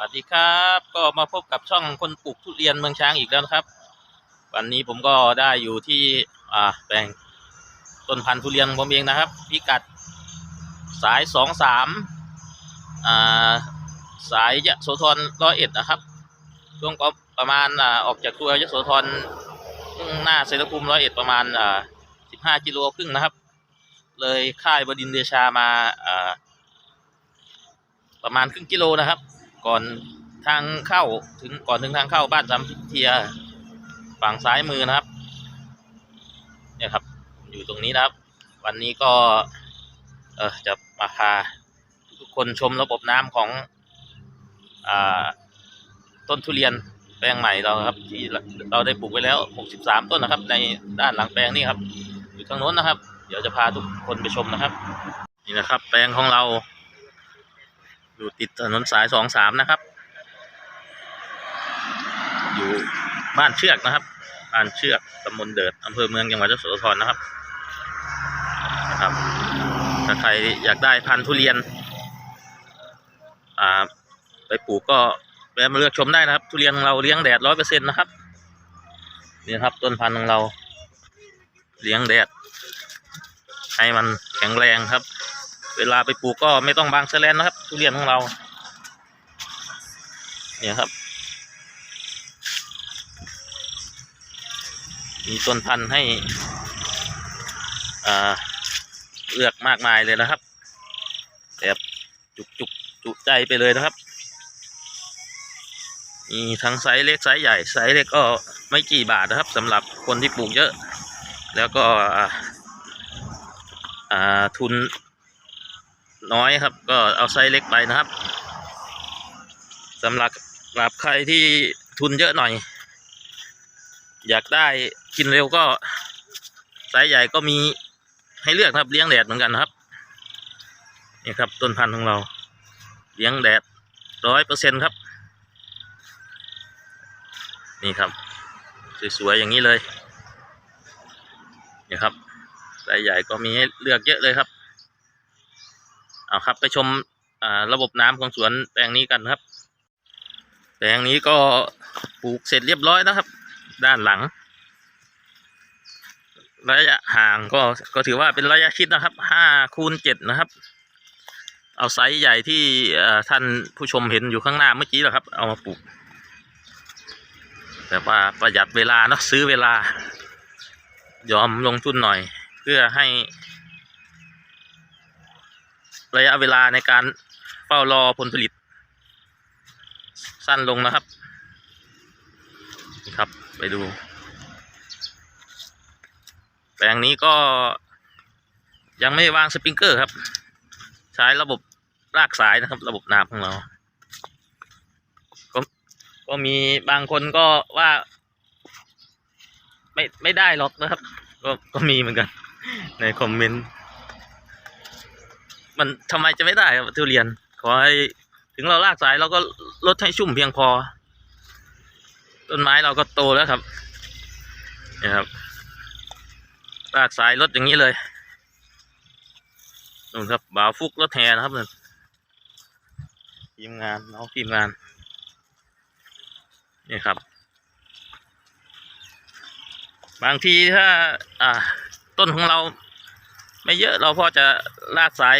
วัสดีครับ ก็มาพบกับช่องคนปลูกทุเรียนเมืองช้างอีกแล้วนะครับ วันนี้ผมก็ได้อยู่ที่อ่าแปลงต้นพันธุ์ทุเรียนของผมเองนะครับ พิกัดสายสองสามอ่าสายยะโสธรร้อยเอ็ดนะครับ ช่วงก็ประมาณอ่าออกจากตัวยะโสธรหน้าเสรภูมิร้อยเอ็ดประมาณอ่าสิบห้ากิโลครึ่งนะครับ เลยค่ายบดินเดชามาอ่าประมาณครึ่งกิโลนะครับ ก่อนทางเข้าถึงก่อนถึงทางเข้าบ้านสามพิเทียฝั่งซ้ายมือนะครับ เนี่ยครับ อยู่ตรงนี้นะครับ วันนี้ก็ เออจะมาพาทุกคนชมระบบน้ำของอ่าต้นทุเรียนแปลงใหม่เราครับ ที่เราได้ปลูกไว้แล้ว 63 ต้นนะครับ ในด้านหลังแปลงนี่ครับ อยู่ทางโน้นนะครับ เดี๋ยวจะพาทุกคนไปชมนะครับ นี่นะครับ แปลงของเรา อยู่ติดถนนสายสองสามนะครับ อยู่บ้านเชือกนะครับบ้านเชือกตำบลเดิดอำเภอเมืองจังหวัดยโสธรนะครับนะครับถ้าใครอยากได้พันธุ์ทุเรียนอ่าไปปลูกก็แวะมาเลือกชมได้นะครับ ทุเรียนของเราเลี้ยงแดดร้อยเปอร์เซ็นต์นะครับนี่ครับต้นพันธุ์ของเรา เลี้ยงแดด ให้มันแข็งแรงครับ เวลาไปปลูกก็ไม่ต้องบางแสแลนนะครับ ทุเรียนของเรา เนี่ยครับ มีต้นพันธุ์ให้อ่าเลือกมากมายเลยนะครับแบบจุกจุกจุใจไปเลยนะครับ มีทั้งไซส์เล็กไซส์ใหญ่ไซส์เล็กก็ไม่กี่บาทนะครับสำหรับคนที่ปลูกเยอะ แล้วก็อ่าทุน น้อยครับ ก็เอาไซส์เล็กไปนะครับสำหรับสำหรับใครที่ทุนเยอะหน่อย อยากได้กินเร็วก็ไซส์ใหญ่ก็มีให้เลือกครับเลี้ยงแดดเหมือนกันครับนี่ครับต้นพันธุ์ของเรา เลี้ยงแดดร้อยเปอร์เซ็นครับ นี่ครับ สวยๆอย่างนี้เลยนี่ครับไซส์ใหญ่ก็มีให้เลือกเยอะเลยครับ เอาครับไปชมระบบน้ำของสวนแปลงนี้กันครับ แปลงนี้ก็ปลูกเสร็จเรียบร้อยนะครับ ด้านหลัง ระยะห่างก็ก็ถือว่าเป็นระยะชิดนะครับห้าคูณเจ็ดนะครับ เอาไซส์ใหญ่ที่ท่านผู้ชมเห็นอยู่ข้างหน้าเมื่อกี้แหละครับ เอามาปลูก แต่ว่าประหยัดเวลาเนาะซื้อเวลายอมลงทุนหน่อย เพื่อให้ ระยะเวลาในการเฝ้ารอผลผลิต สั้นลงนะครับครับไปดู แปลงนี้ก็ยังไม่วางสปริงเกอร์ครับ ใช้ระบบรากสายนะครับ ระบบน้ำของเราก็ก็มีบางคนก็ว่า ไม่ไม่ได้หรอกนะครับ ก็ก็มีเหมือนกัน ในคอมเมนต์ มันทำไมจะไม่ได้ครับทุเรียน ขอให้ถึงเราลากสายเราก็ลดให้ชุ่มเพียงพอ ต้นไม้เราก็โตแล้วครับนี่ครับ ลากสายลดอย่างนี้เลยนู่นครับบ่าวฟุกรถแห่นะครับนั่นทีมงานน้องทีมงานนี่ครับ บางทีถ้า อ่า ต้นของเรา ไม่เยอะเราพอจะลากสาย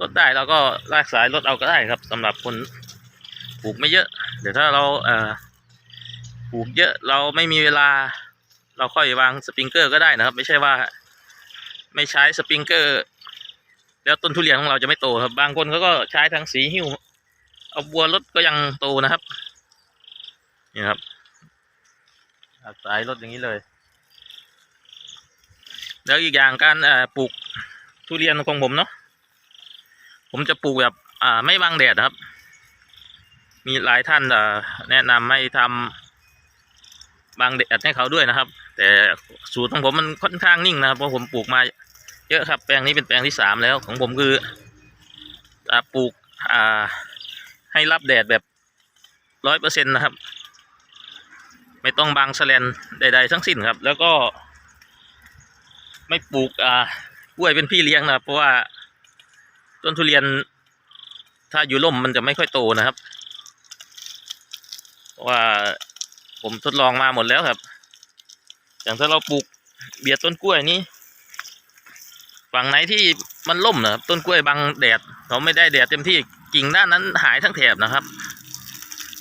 ลดได้เราก็ลากสายลดเอาก็ได้ครับสำหรับคนปลูกไม่เยอะ เดี๋ยวถ้าเราเอ่อปลูกเยอะเราไม่มีเวลา เราค่อยวางสปริงเกอร์ก็ได้นะครับ ไม่ใช่ว่า ไม่ใช้สปริงเกอร์ แล้วต้นทุเรียนของเราจะไม่โตครับ บางคนเขาก็ใช้ทางสีหิ้วเอาบัวลดก็ยังโตนะครับนี่ครับลากสายลดอย่างนี้เลย แล้วอีกอย่างการปลูกทุเรียนของผมเนาะผมจะปลูกแบบไม่บังแดดครับ มีหลายท่านแนะนำให้ทำบังแดดให้เขาด้วยนะครับ แต่สูตรของผมมันค่อนข้างนิ่งนะครับเพราะผมปลูกมาเยอะครับแปลงนี้เป็นแปลงที่สามแล้วของผมคือปลูกให้รับแดดแบบร้อยเปอร์เซ็นต์นะครับ ไม่ต้องบังแสลนใด ๆ ทั้งสิ้นครับ แล้วก็ ไม่ปลูกอ่ากล้วยเป็นพี่เลี้ยงนะเพราะว่าต้นทุเรียน ถ้าอยู่ร่มมันจะไม่ค่อยโตนะครับว่าผมทดลองมาหมดแล้วครับ อย่างถ้าเราปลูกเบียดต้นกล้วยนี้ฝั่งไหนที่มันล่มนะครับต้นกล้วยบังแดดเราไม่ได้แดดเต็มที่กิ่งด้านนั้นหายทั้งแถบนะครับ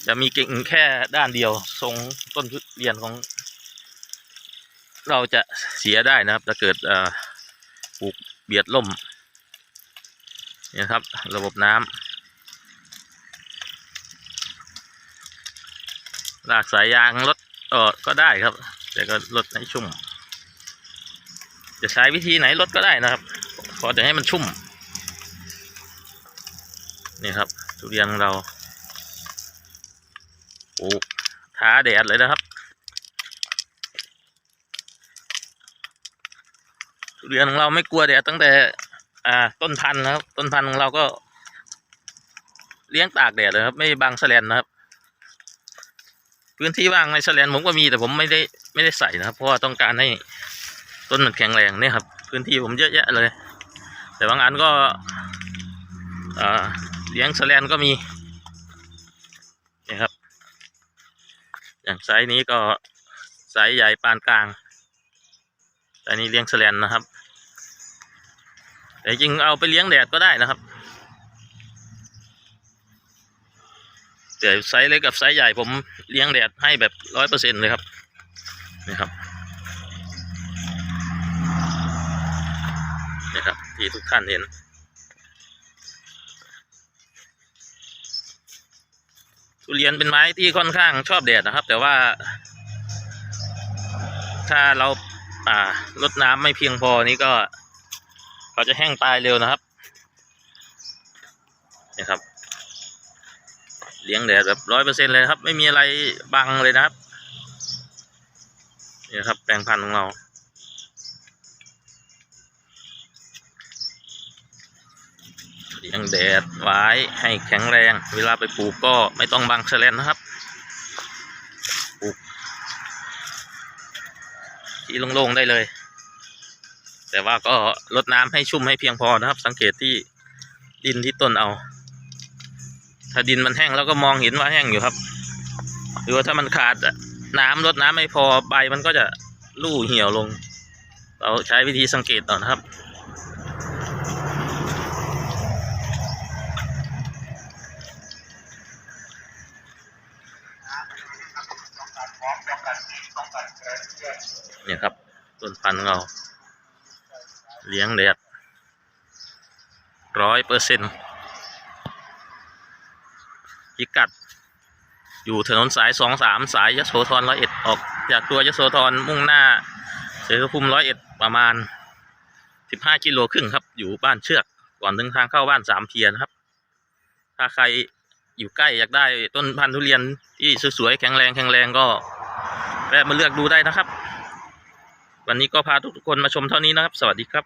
จะมีกิ่งแค่ด้านเดียวทรงต้นทุเรียนของ เราจะเสียได้นะครับถ้าเกิดปลูกเบียดล่มนี่ครับ ระบบน้ำลากสายยางลดเออก็ได้ครับ แต่ก็ลดให้ชุ่ม จะใช้วิธีไหนลดก็ได้นะครับพอจะให้มันชุ่ม นี่ครับทุเรียนของเราปลูกท้าแดดเลยนะครับ เรียนของเราไม่กลัวแดดตั้งแต่ อ่า ต้นพันธุ์นะครับ ต้นพันธุ์ของเราก็ เลี้ยงตากแดดเลยครับ ไม่บังแสลนนะครับ พื้นที่ว่างในแสลนผมก็มีแต่ผมไม่ได้ไม่ได้ใส่นะครับ เพราะว่าต้องการให้ต้นมันแข็งแรงเนี่ยครับ พื้นที่ผมเยอะแยะเลย แต่บางอันก็อ่าเลี้ยงแสลนก็มีนี่ครับ อย่างไซส์นี้ก็ไซส์ใหญ่ปานกลาง แต่นี้เลี้ยงแสแลนนะครับ แต่จริงเอาไปเลี้ยงแดดก็ได้นะครับแต่ไซส์เล็กกับไซส์ใหญ่ผมเลี้ยงแดดให้แบบร้อยเปอร์เซ็นเลยครับนี่ครับนี่ครับ ที่ทุกท่านเห็นทุเรียนเป็นไม้ที่ค่อนข้างชอบแดดนะครับ แต่ว่า ถ้าเรา อ่ารดน้ำไม่เพียงพอนี้ก็เขาจะแห้งตายเร็วนะครับนี่ครับ เลี้ยงแดดแบบร้อยเปอร์เซ็นเลยครับ ไม่มีอะไรบังเลยนะครับนี่ครับแปลงพันธุ์ของเราเลี้ยงแดดไว้ให้แข็งแรง เวลาไปปลูกก็ไม่ต้องบังแสลนนะครับ ปลูก ที่โล่งๆได้เลย แต่ว่าก็ลดน้ำให้ชุ่มให้เพียงพอนะครับ สังเกตที่ดินที่ต้นเอา ถ้าดินมันแห้งแล้วก็มองเห็นว่าแห้งอยู่ครับ หรือว่าถ้ามันขาดน้ำลดน้ำไม่พอใบมันก็จะลู่เหี่ยวลง เราใช้วิธีสังเกตต่อนะครับ เนี่ยครับ ต้นพันธุ์ของ เรา เลี้ยงแดดร้อยเปอร์เซ็นต์พิกัด อยู่ถนนสายสองสามสายยโสธรร้อยเอ็ดออกจากตัวยโสธรมุ่งหน้าเสรภูมิร้อยเอ็ดประมาณสิบห้ากิโลครึ่งครับ อยู่บ้านเชือก ก่อนถึงทางเข้าบ้านสามเทียนครับ ถ้าใครอยู่ใกล้อยากได้ต้นพันธุ์ทุเรียนที่สวยๆแข็งแรงแข็งแรงก็แวะมาเลือกดูได้นะครับ วันนี้ก็พาทุกๆคนมาชมเท่านี้นะครับ สวัสดีครับ